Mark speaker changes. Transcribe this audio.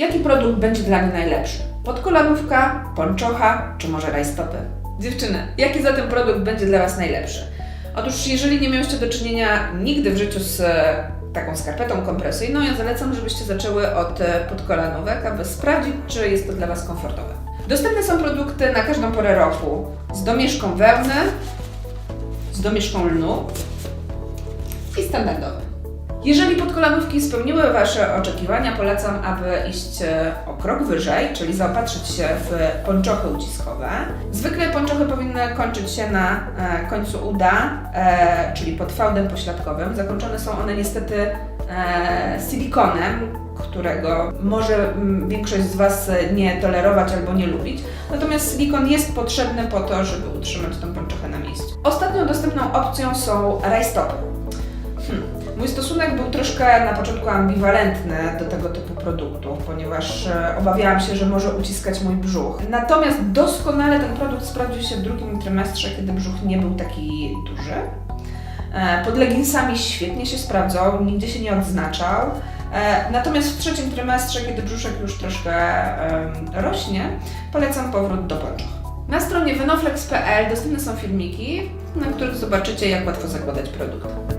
Speaker 1: Jaki produkt będzie dla mnie najlepszy? Podkolanówka, pończocha czy może rajstopy? Dziewczyny, jaki zatem produkt będzie dla Was najlepszy? Otóż jeżeli nie miałyście do czynienia nigdy w życiu z e, taką skarpetą kompresyjną, ja zalecam, żebyście zaczęły od e, podkolanówek, aby sprawdzić, czy jest to dla Was komfortowe. Dostępne są produkty na każdą porę roku z domieszką wełny, z domieszką lnu i standardowe. Jeżeli podkolanówki spełniły Wasze oczekiwania, polecam, aby iść e, o krok wyżej, czyli zaopatrzyć się w pończochy uciskowe. Zwykle pończochy powinny kończyć się na e, końcu uda, e, czyli pod fałdem pośladkowym. Zakończone są one niestety silikonem, którego może mm, większość z Was nie tolerować albo nie lubić. Natomiast silikon jest potrzebny po to, żeby utrzymać tą pończochę na miejscu. Ostatnią dostępną opcją są rajstopy. Hmm. Mój stosunek był troszkę na początku ambiwalentny do tego typu produktów, ponieważ e, obawiałam się, że może uciskać mój brzuch. Natomiast doskonale ten produkt sprawdził się w drugim trymestrze, kiedy brzuch nie był taki duży. E, Pod leginsami świetnie się sprawdzał, nigdzie się nie odznaczał. E, Natomiast w trzecim trymestrze, kiedy brzuszek już troszkę rośnie, polecam powrót do pończoch. Na stronie venoflex.pl dostępne są filmiki, na których zobaczycie, jak łatwo zakładać produkt.